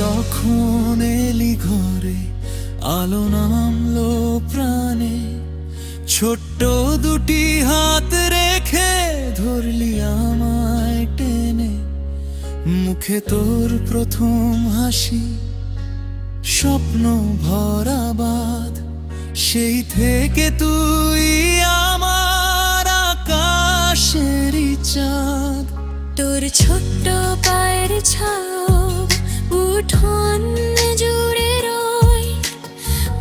যখন এলি ঘরে, আলো নামলো প্রাণে। ছোট্ট দুটি হাত রেখে ধরলি আমায় টেনে। মুখে তোর প্রথম হাসি, স্বপ্ন ভরা বাদ সেই থেকে তুই আমার আকাশেরই চাঁদ। তোর ছোট্ট পায়ের ছাপ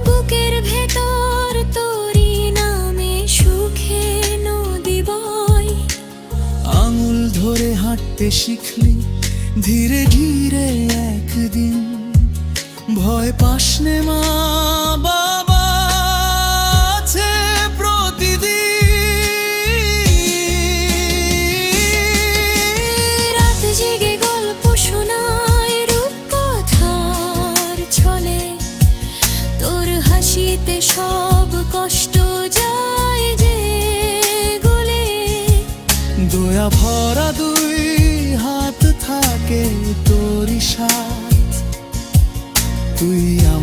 বুকের ভেতর তোরি নামে সুখে নদী আঙুল ধরে হাঁটতে শিখলি, ধীরে ধীরে একদিন ভয় পাসনে মা।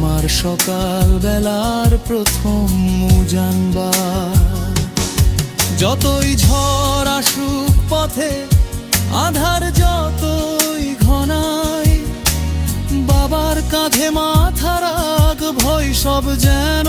আমার সকাল বেলার প্রথম মুজানবা যতই ঝড় আসুক পথে, আধার যতই ঘনায়, বাবার কাঁধে মাথা রাগ ভয় সব যেন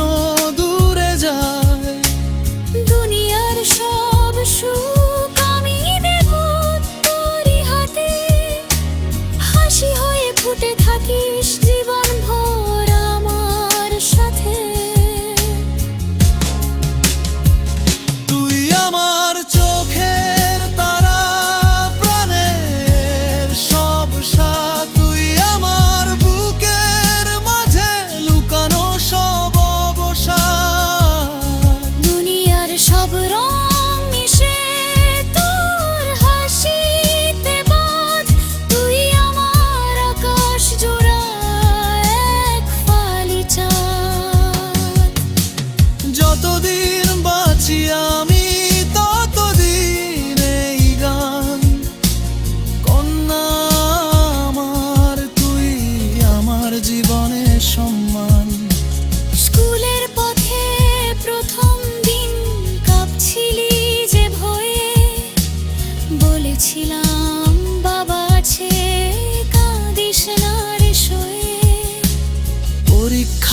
যতদিন বাঁচি আমি ততদিন এই গান। কন্যা আমার তুই আমার জীবনের সম্মান।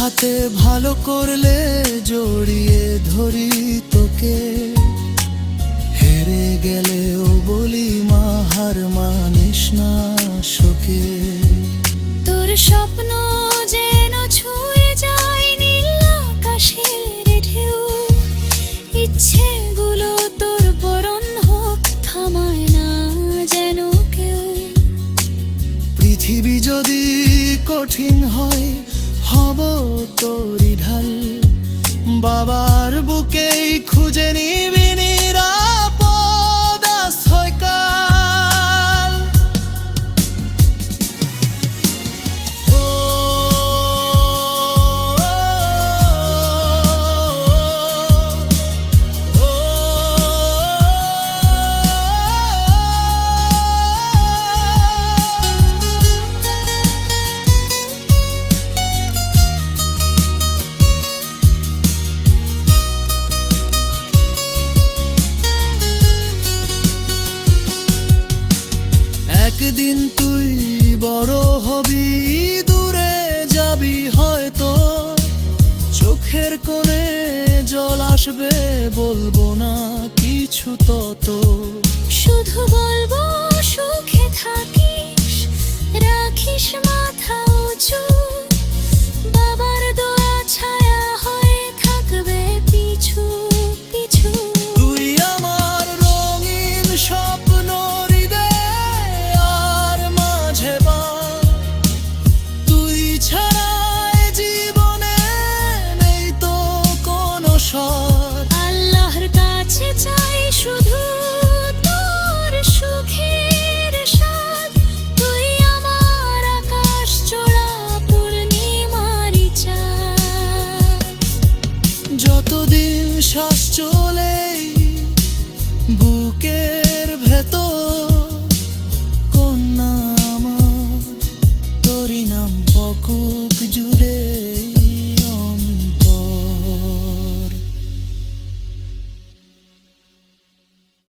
পরীক্ষাতে ভালো করলে জড়িয়ে ধরি তোকে। হেরে গেলেও বলি মা হার মানিস না শোকে। তোর স্বপ্ন যেন ছুঁয়ে যায় নীল আকাশের ঢেউ। ইচ্ছেগুলো তোর পরন হোক থামায় না যেন কেউ। পৃথিবী যদি কঠিন হয় হব তোরি ঢাল। বাবার বুকেই খুঁজে নিবি একদিন তুই বড় হবি, দূরে যাবি হয়তো। চোখের কোণে জল আসবে, বলব না কিছু তত। শুধু বলব, সুখে থাকিস, রাখিস মাথা উঁচু। শ্বাস চলে বুকের ভেতর কন্যা আমার তোরই নাম হোক